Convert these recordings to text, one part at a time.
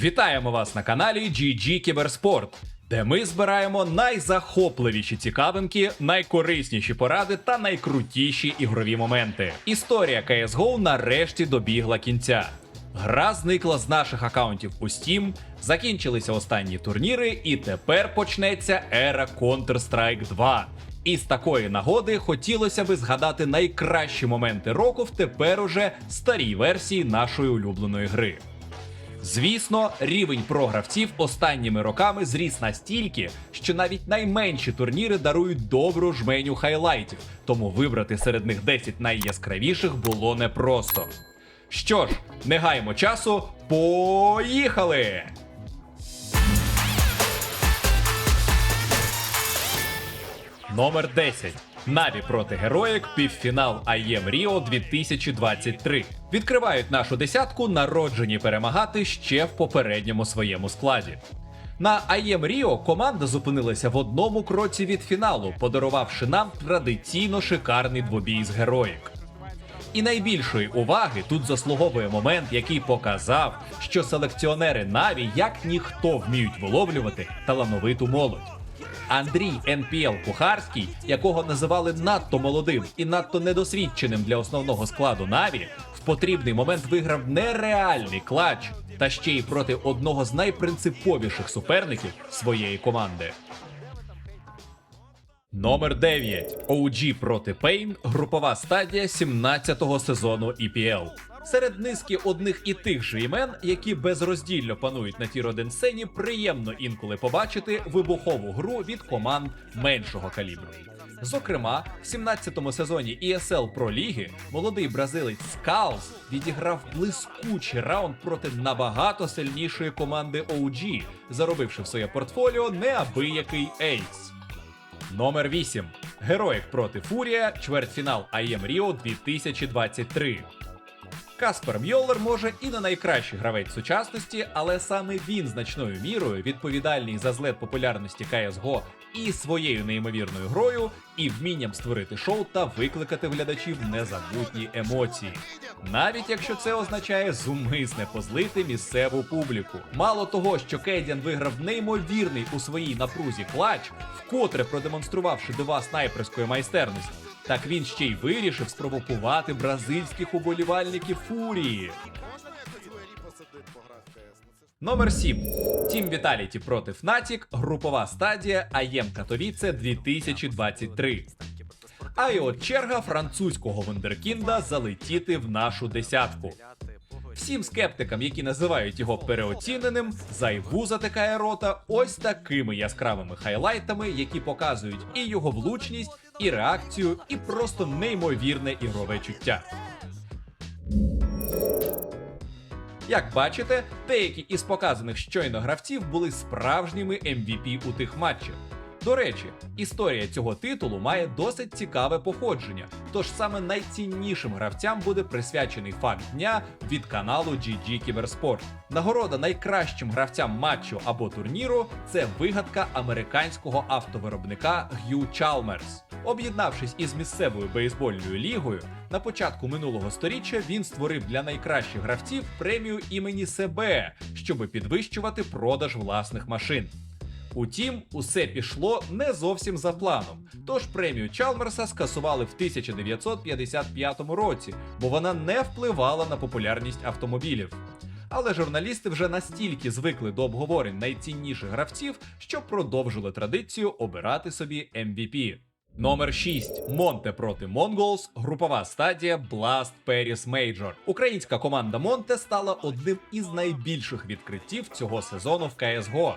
Вітаємо вас на каналі GG Кіберспорт, де ми збираємо найзахопливіші цікавинки, найкорисніші поради та найкрутіші ігрові моменти. Історія CSGO нарешті добігла кінця. Гра зникла з наших акаунтів у Steam, закінчилися останні турніри, і тепер почнеться ера Counter-Strike 2. І з такої нагоди хотілося би згадати найкращі моменти року в тепер уже старій версії нашої улюбленої гри. Звісно, рівень програвців останніми роками зріс настільки, що навіть найменші турніри дарують добру жменю хайлайтів, тому вибрати серед них 10 найяскравіших було непросто. Що ж, не гаймо часу, поїхали! Номер 10. Наві проти героїк, півфінал IEM Rio 2023. Відкривають нашу десятку, народжені перемагати ще в попередньому своєму складі. На IEM Rio команда зупинилася в одному кроці від фіналу, подарувавши нам традиційно шикарний двобій з героїк. І найбільшої уваги тут заслуговує момент, який показав, що селекціонери Наві як ніхто вміють виловлювати талановиту молодь. Андрій НПЛ Кухарський, якого називали надто молодим і надто недосвідченим для основного складу Наві, в потрібний момент виграв нереальний клач та ще й проти одного з найпринциповіших суперників своєї команди. Номер 9. OG проти Pain. Групова стадія 17-го сезону EPL. Серед низки одних і тих же імен, які безроздільно панують на тір 1 сцені, приємно інколи побачити вибухову гру від команд меншого калібру. Зокрема, в 17-му сезоні ESL Pro Ліги молодий бразилець Скалс відіграв блискучий раунд проти набагато сильнішої команди OG, заробивши в своє портфоліо неабиякий ейс. Номер 8. Героїк проти Фурія, чвертьфінал АЄМ Ріо 2023. Каспер Мьоллер може і не найкращий гравець сучасності, але саме він значною мірою відповідальний за злет популярності CSGO і своєю неймовірною грою, і вмінням створити шоу та викликати глядачів незабутні емоції. Навіть якщо це означає зумисне позлити місцеву публіку. Мало того, що Кейдіан виграв неймовірний у своїй напрузі клач, вкотре продемонструвавши дива снайперської майстерності. Так він ще й вирішив спровокувати бразильських уболівальників фурії. Номер 7. Тім Віталіті проти Фнатік. Групова стадія АЄМ Катовіце 2023. А й от черга французького вундеркінда залетіти в нашу десятку. Всім скептикам, які називають його переоціненим, зайву затикає рота ось такими яскравими хайлайтами, які показують і його влучність, і реакцію, і просто неймовірне ігрове чуття. Як бачите, деякі із показаних щойно гравців були справжніми MVP у тих матчах. До речі, історія цього титулу має досить цікаве походження, тож саме найціннішим гравцям буде присвячений факт дня від каналу GG Кіберспорт. Нагорода найкращим гравцям матчу або турніру це вигадка американського автовиробника Hugh Chalmers. Об'єднавшись із місцевою бейсбольною лігою, на початку минулого сторіччя він створив для найкращих гравців премію імені себе, щоби підвищувати продаж власних машин. Утім, усе пішло не зовсім за планом. Тож премію Чалмерса скасували в 1955 році, бо вона не впливала на популярність автомобілів. Але журналісти вже настільки звикли до обговорень найцінніших гравців, що продовжили традицію обирати собі MVP. Номер 6. Монте проти Монголс. Групова стадія Blast Paris Major. Українська команда Монте стала одним із найбільших відкриттів цього сезону в CSGO.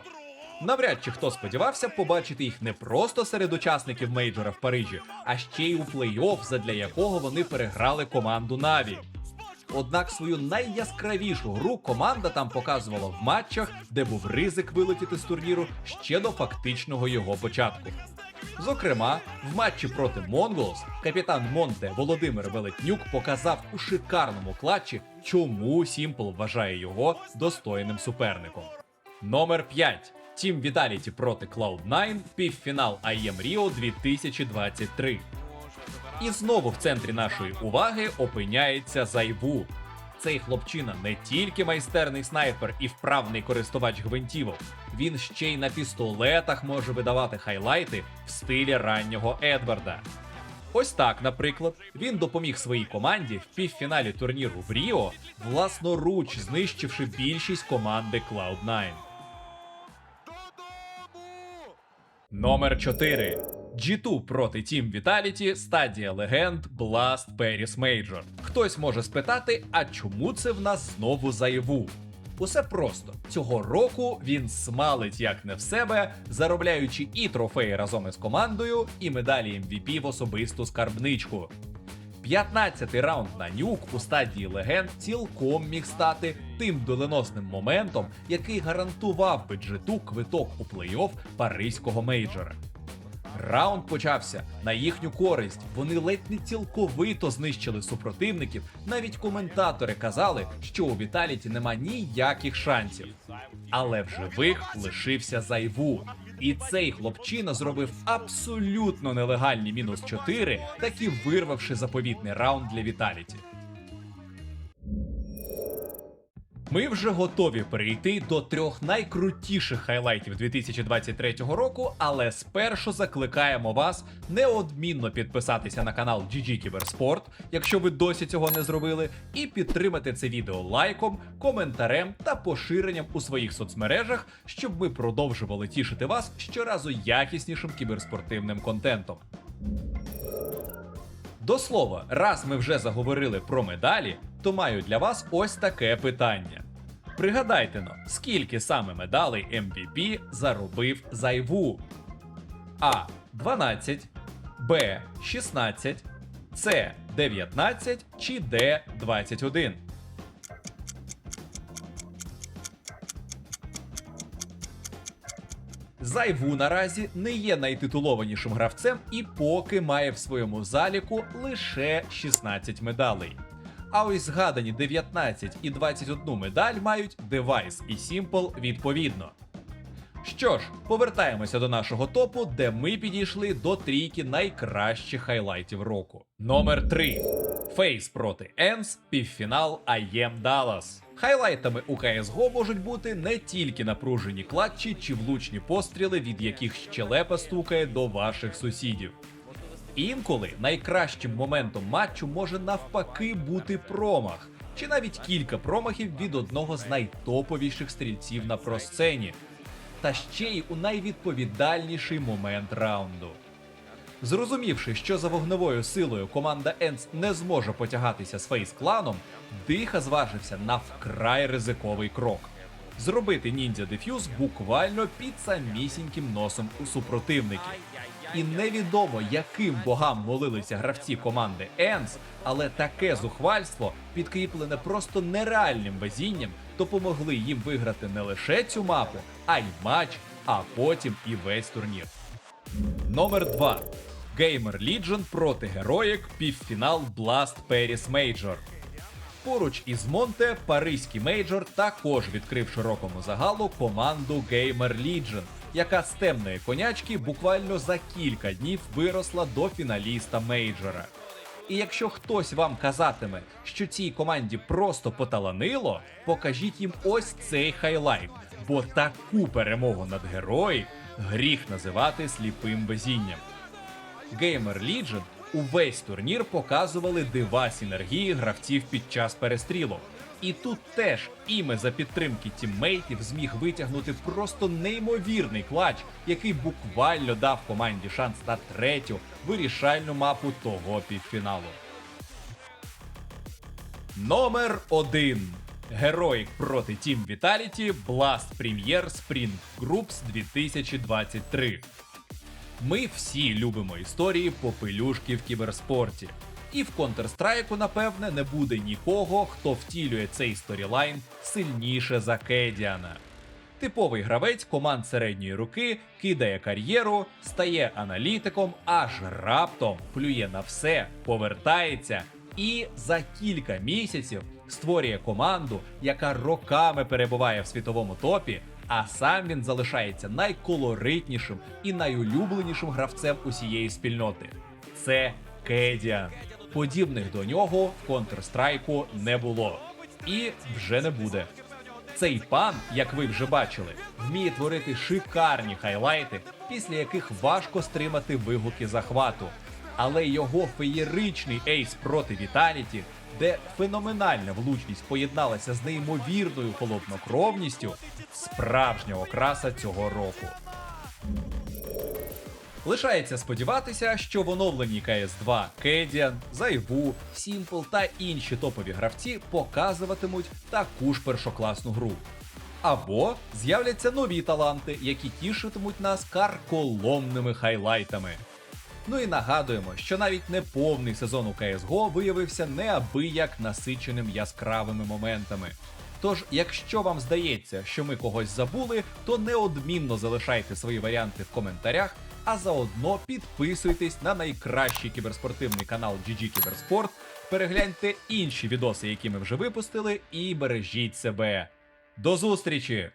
Навряд чи хто сподівався побачити їх не просто серед учасників мейджора в Парижі, а ще й у плей-офф, задля якого вони переграли команду Наві. Однак свою найяскравішу гру команда там показувала в матчах, де був ризик вилетіти з турніру ще до фактичного його початку. Зокрема, в матчі проти Монголс капітан Монте Володимир Велетнюк показав у шикарному клатчі, чому Сімпл вважає його достойним суперником. Номер 5. Тім Віталіті проти Cloud9, півфінал IEM Rio 2023. І знову в центрі нашої уваги опиняється Зайву. Цей хлопчина не тільки майстерний снайпер і вправний користувач гвинтівок, він ще й на пістолетах може видавати хайлайти в стилі раннього Едварда. Ось так, наприклад, він допоміг своїй команді в півфіналі турніру в Ріо, власноруч знищивши більшість команди Cloud9. Номер 4. G2 проти Team Vitality, стадія легенд Blast Paris Major. Хтось може спитати, а чому це в нас знову заяву? Усе просто цього року він смалить як не в себе, заробляючи і трофеї разом із командою, і медалі MVP в особисту скарбничку. 15-й раунд на нюк у стадії легенд цілком міг стати тим доленосним моментом, який гарантував би G2 квиток у плей-офф паризького мейджора. Раунд почався на їхню користь. Вони ледь не цілковито знищили супротивників. Навіть коментатори казали, що у Віталіті нема ніяких шансів. Але в живих лишився зайву. І цей хлопчина зробив абсолютно нелегальні мінус 4, так і вирвавши заповітний раунд для Віталіті. Ми вже готові перейти до трьох найкрутіших хайлайтів 2023 року, але спершу закликаємо вас неодмінно підписатися на канал GG Кіберспорт, якщо ви досі цього не зробили, і підтримати це відео лайком, коментарем та поширенням у своїх соцмережах, щоб ми продовжували тішити вас щоразу якіснішим кіберспортивним контентом. До слова, раз ми вже заговорили про медалі, то маю для вас ось таке питання. Пригадайте но, скільки саме медалей MVP заробив зайву? А. 12, Б. 16, С. 19 чи Д. 21. Зайву наразі не є найтитулованішим гравцем і поки має в своєму заліку лише 16 медалей. А ось згадані 19 і 21 медаль мають Device і Simple відповідно. Що ж, повертаємося до нашого топу, де ми підійшли до трійки найкращих хайлайтів року. Номер 3. Фейс проти Енс, півфінал IEM Dallas. Хайлайтами у CSGO можуть бути не тільки напружені клатчі чи влучні постріли, від яких щелепа стукає до ваших сусідів. Інколи найкращим моментом матчу може навпаки бути промах, чи навіть кілька промахів від одного з найтоповіших стрільців на просцені, та ще й у найвідповідальніший момент раунду. Зрозумівши, що за вогневою силою команда Енс не зможе потягатися з фейс-кланом, Диха зважився на вкрай ризиковий крок. Зробити ніндзя деф'юз буквально під самісіньким носом у супротивників. І невідомо, яким богам молилися гравці команди Енс, але таке зухвальство, підкріплене просто нереальним везінням, допомогли їм виграти не лише цю мапу, а й матч, а потім і весь турнір. Номер 2. Gamer Legion проти Героїк півфінал Blast Paris Major. Поруч із Монте Паризький мейджор також відкрив широкому загалу команду Gamer Legion, яка з темної конячки буквально за кілька днів виросла до фіналіста мейджора. І якщо хтось вам казатиме, що цій команді просто поталанило, покажіть їм ось цей хайлайт, бо таку перемогу над герої гріх називати сліпим везінням. Gamer Legion увесь турнір показували дива синергії гравців під час перестрілок. І тут теж іме за підтримки тіммейтів зміг витягнути просто неймовірний клач, який буквально дав команді шанс на третю вирішальну мапу того півфіналу. Номер 1. Героїк проти Team Vitality Blast Premier Spring Groups 2023. Ми всі любимо історії попелюшки в кіберспорті. І в Counter-Strike, напевне, не буде нікого, хто втілює цей сторілайн сильніше за Кедіана. Типовий гравець команд середньої руки кидає кар'єру, стає аналітиком, аж раптом плює на все, повертається і за кілька місяців створює команду, яка роками перебуває в світовому топі, а сам він залишається найколоритнішим і найулюбленішим гравцем усієї спільноти. Це Кедіан. Подібних до нього в Counter-Strike не було. і вже не буде. Цей пан, як ви вже бачили, вміє творити шикарні хайлайти, після яких важко стримати вигуки захвату. Але його феєричний ейс проти Віталіті, де феноменальна влучність поєдналася з неймовірною холоднокровністю, справжня окраса цього року. Лишається сподіватися, що в оновленій CS2 Кедіан, Зайву, Сімпл та інші топові гравці показуватимуть таку ж першокласну гру. Або з'являться нові таланти, які тішитимуть нас карколомними хайлайтами. Ну і нагадуємо, що навіть неповний сезон у CSGO виявився неабияк насиченим яскравими моментами. Тож, якщо вам здається, що ми когось забули, то неодмінно залишайте свої варіанти в коментарях, а заодно підписуйтесь на найкращий кіберспортивний канал GG Кіберспорт, перегляньте інші відоси, які ми вже випустили, і бережіть себе. До зустрічі!